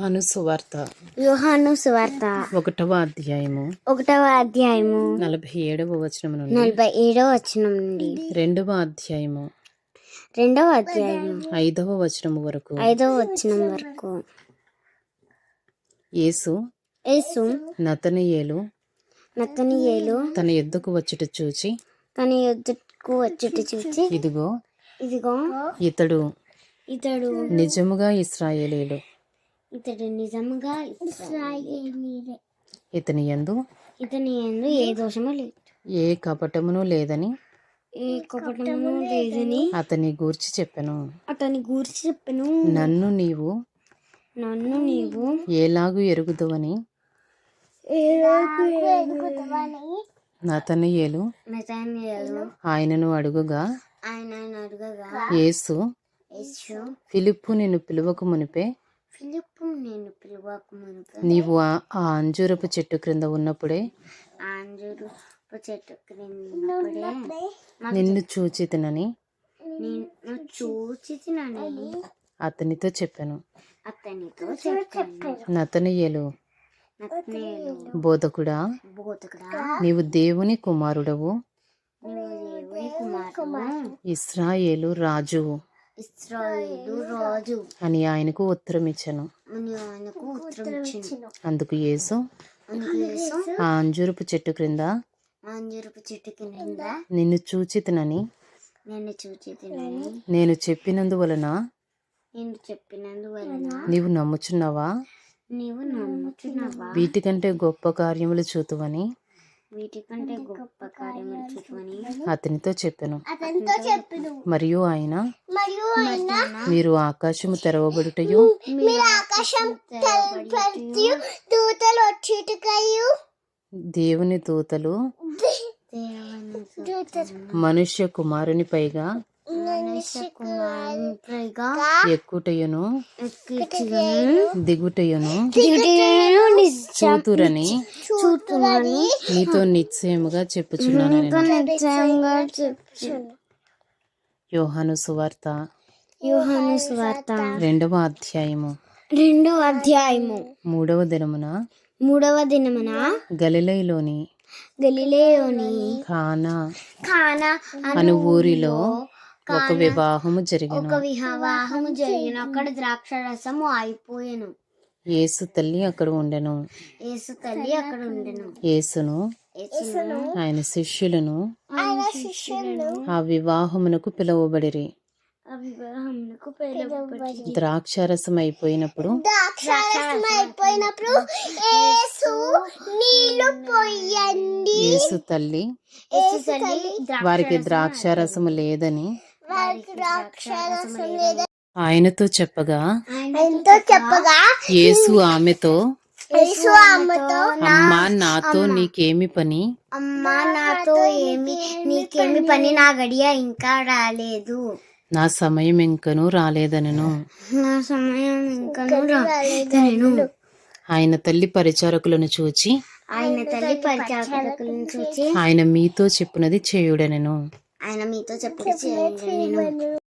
యోహాను సువార్త. యోహాను సువార్త. ఒకటవ అధ్యాయము. ఒకటవ అధ్యాయము. నలభై ఏడవ వచనం నుండి. నలభై ఏడవ వచనం నుండి. రెండవ అధ్యాయము. రెండవ అధ్యాయం ఐదవ వచనము వరకు. ఐదవ వచనం వరకు. యేసు యేసు నతనయేలు నతనియేలు తన ఎద్దుకు వచ్చుట చూచి తన ఎదుటకు వచ్చుట చూచి ఇదిగో ఇదిగో ఇతడు ఇతడు నిజముగా ఇస్రాయేలీలు. ఇతడు నిజముగా. ఇతని యందు ఇతని ఎందు ఏ దోషము లేదు. ఏ కపటమును లేదని ఏ కపటము లేదని అతని గూర్చి చెప్పెను. అతని గూర్చి చెప్పను. నన్ను నీవు నన్ను నీవు ఏలాగు ఎరుగుదువని నతనయేలు ఆయనను అడుగుగా ఆయన అడగగా యేసు ఫిలిప్పు నిన్ను పిలువకు మునిపే నేను నీవు ఆ ఆ అంజూరపు చెట్టు క్రింద ఉన్నప్పుడే ఆంజూరు చెట్టు క్రిందప్పుడే నిన్ను చూచితినని నేను చూచి తినని అతనితో చెప్పాను. అతనితో చెప్పాను. నతనయేలు బోధకుడా నీవు దేవుని కుమారుడవు. ఇస్రాయేలు రాజువు ఇస్రాయేలు రాజు అని ఆయనకు ఉత్తరం ఇచ్చాను అందుకు యేసు. ఆ అంజూరపు చెట్టు క్రింద. ఆంజూరపు చెట్టు కింద నిన్ను చూచితినని. నేను చూచి తినని నేను చెప్పినందువలన. నేను చెప్పినందువలన. నీవు నమ్ముచున్నావా? నీవు నమ్ముచున్నావా? వీటికంటే గొప్ప కార్యములు చూతువని. వీటికంటే గొప్ప కార్యములు చూచుకొని అతనితో చెప్పాను. అతనితో చెప్పిను. మరియు ఆయన మరియు ఆయన మీరు ఆకాశము తెరవబడుటయు మీరు ఆకాశం తెరపడి దూతలు వచ్చేటుకయు. దేవుని దూతలు దేవుని మనుష్య కుమారుని పైగా ఎక్కుటయును దిగుటయును చూతురని చూతుమని నీతో నిశ్చయముగా చెప్పుచున్నాను నేను నిశ్చయంగా చెప్పుచును యోహాను సువార్త యోహాను స్వార్త రెండవ అధ్యాయము. రెండో అధ్యాయము. మూడవ దినమున మూడవ దినమున గలిలైలోని గలిలేయోని కానా ఖానా అను ఊరిలో ఒక వివాహము జరిగిన. ఒక వివాహము జరిగిన. అక్కడ ద్రాక్ష రసము అయిపోయాను. యేసు తల్లి అక్కడ ఉండెను. యేసు తల్లి అక్కడ ఉండెను. యేసును ఆయన శిష్యులను ఆ వివాహమునకు పిలువబడిరి. ద్రాక్షారసం అయిపోయినప్పుడు యేసు తల్లి వారికి ద్రాక్షారసము లేదని ఆయనతో చెప్పగా ఎంతో చెప్పగా యేసు ఆమెతో అమ్మా నాతో నీకేమి పని? అమ్మా నాతో ఏమి నీకేమి పని? నా గడియ ఇంకా రాలేదు. నా సమయం ఇంకనూ రాలేదనను. నా సమయం ఇంకా రాలేదు ఆయన తల్లి పరిచారకులను చూచి ఆయన తల్లి పరిచారకులను చూచి ఆయన మీతో చెప్పునది చేయుడనెను. ఆయన మీతో చెప్పి చేయండి నేను